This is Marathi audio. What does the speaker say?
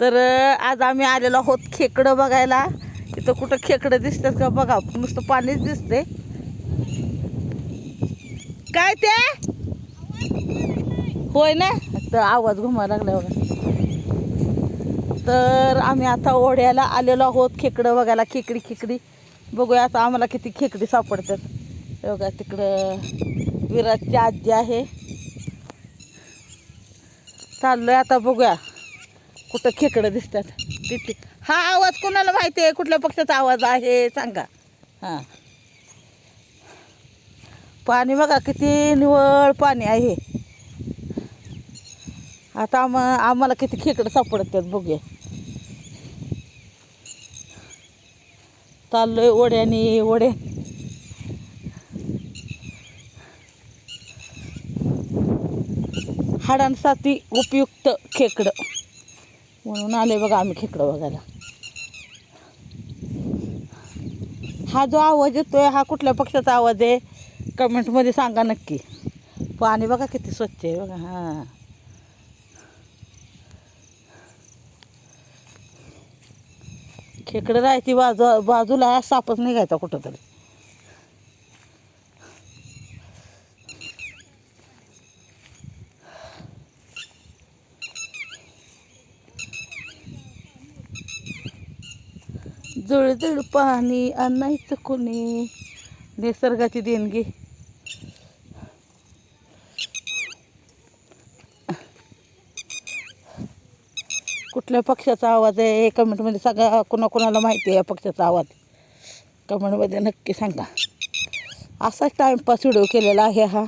तर आज आम्ही आलेलो आहोत खेकडं बघायला. इथं कुठं खेकडं दिसतात का बघा. नुसतं पाणीच दिसते काय ते? होय ना? तर आवाज घुमा लागला बघा. तर आम्ही आता ओढ्याला आलेलो आहोत खेकडं बघायला. खेकडी खेकडी. बघूया आता आम्हाला किती खेकडी सापडतात. बघा तिकडं विराजची आजी आहे. चाललोय आता बघूया. कुठं खेकडं दिसतात. तिथे. हा आवाज कोणाला माहिती आहे? कुठल्या पक्षाचा आवाज आहे? सांगा. हां. पाणी बघा किती निवळ पाणी आहे. आता आम आम्हाला किती खेकडं सापडत आहेत बघूया. चाललोय ओढ्याने ओढ्या हाडांसाठी उपयुक्त खेकडं. म्हणून आले बघा आम्ही खेकडं बघायला. हा जो आवाज येतोय हा कुठल्या पक्षाचा आवाज आहे? कमेंटमध्ये सांगा नक्की. पाणी बघा किती स्वच्छ आहे बघा हां. खेकडं राहायची बाजू बाजूला सापच निघायचा कुठं तरी जुळजुळ पाणी आणायचं कोणी? निसर्गाची देणगी. कुठल्या पक्षाचा आवाज आहे कमेंटमध्ये सांगा. कोणाकोणाला माहिती आहे या पक्षाचा आवाज? कमेंटमध्ये नक्की सांगा. असाच टाईमपास व्हिडिओ केलेला आहे हा.